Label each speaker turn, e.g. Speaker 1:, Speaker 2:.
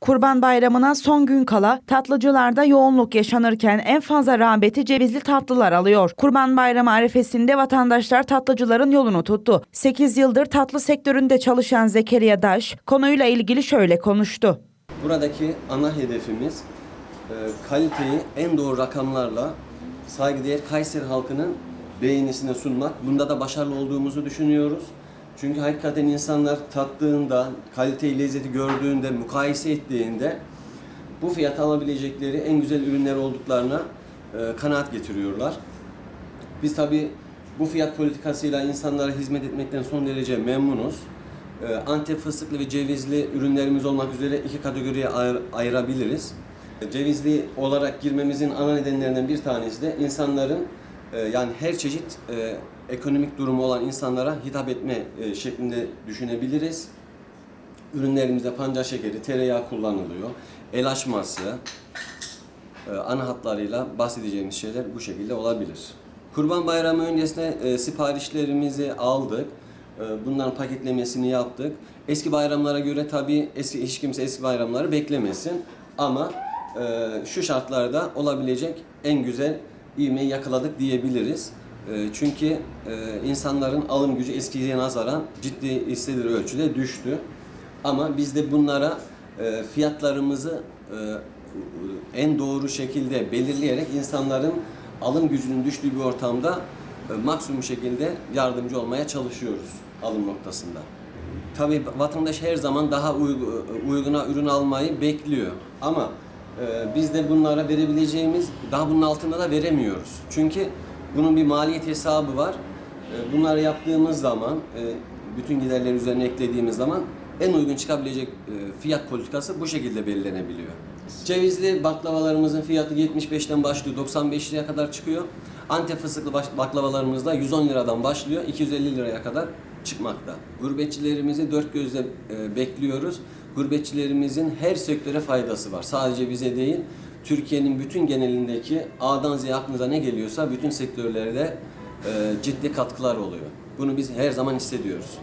Speaker 1: Kurban Bayramı'na son gün kala tatlıcılarda yoğunluk yaşanırken en fazla rağbeti cevizli tatlılar alıyor. Kurban Bayramı arifesinde vatandaşlar tatlıcıların yolunu tuttu. 8 yıldır tatlı sektöründe çalışan Zekeriya Daş konuyla ilgili şöyle konuştu.
Speaker 2: Buradaki ana hedefimiz e, kaliteyi en doğru rakamlarla saygıdeğer Kayseri halkının beğenisine sunmak. Bunda da başarılı olduğumuzu düşünüyoruz. Çünkü hakikaten insanlar tattığında, kaliteyi, lezzeti gördüğünde, mukayese ettiğinde bu fiyata alabilecekleri en güzel ürünler olduklarına e, kanaat getiriyorlar. Biz tabi bu fiyat politikasıyla insanlara hizmet etmekten son derece memnunuz. Ee, Antep fıstıklı ve cevizli ürünlerimiz olmak üzere iki kategoriye ayır- ayırabiliriz. Cevizli olarak girmemizin ana nedenlerinden bir tanesi de insanların e, yani her çeşit e, ekonomik durumu olan insanlara hitap etme e, şeklinde düşünebiliriz. Ürünlerimizde pancar şekeri, tereyağı kullanılıyor. El açması, e, ana hatlarıyla bahsedeceğimiz şeyler bu şekilde olabilir. Kurban Bayramı öncesinde e, siparişlerimizi aldık. E, bunların paketlemesini yaptık. Eski bayramlara göre tabii eski hiç kimse eski bayramları beklemesin. Ama e, şu şartlarda olabilecek en güzel ivmeyi yakaladık diyebiliriz. E, çünkü e, insanların alım gücü eskiye nazaran ciddi istediği ölçüde düştü. Ama biz de bunlara e, fiyatlarımızı e, en doğru şekilde belirleyerek insanların alım gücünün düştüğü bir ortamda maksimum şekilde yardımcı olmaya çalışıyoruz alım noktasında. Tabii vatandaş her zaman daha uygu- uyguna ürün almayı bekliyor. Ama biz de bunlara verebileceğimiz daha bunun altında da veremiyoruz. Çünkü bunun bir maliyet hesabı var. E, bunları yaptığımız zaman, e, bütün giderleri üzerine eklediğimiz zaman en uygun çıkabilecek e, fiyat politikası bu şekilde belirlenebiliyor. Cevizli baklavalarımızın fiyatı 75'ten başlıyor, 95 liraya kadar çıkıyor. Antep fıstıklı baklavalarımız da 110 liradan başlıyor, 250 liraya kadar çıkmakta. Gurbetçilerimizi dört gözle e, bekliyoruz. Gurbetçilerimizin her sektöre faydası var. Sadece bize değil, Türkiye'nin bütün genelindeki A'dan Z'ye aklınıza ne geliyorsa bütün sektörlerde e, ciddi katkılar oluyor. Bunu biz her zaman hissediyoruz.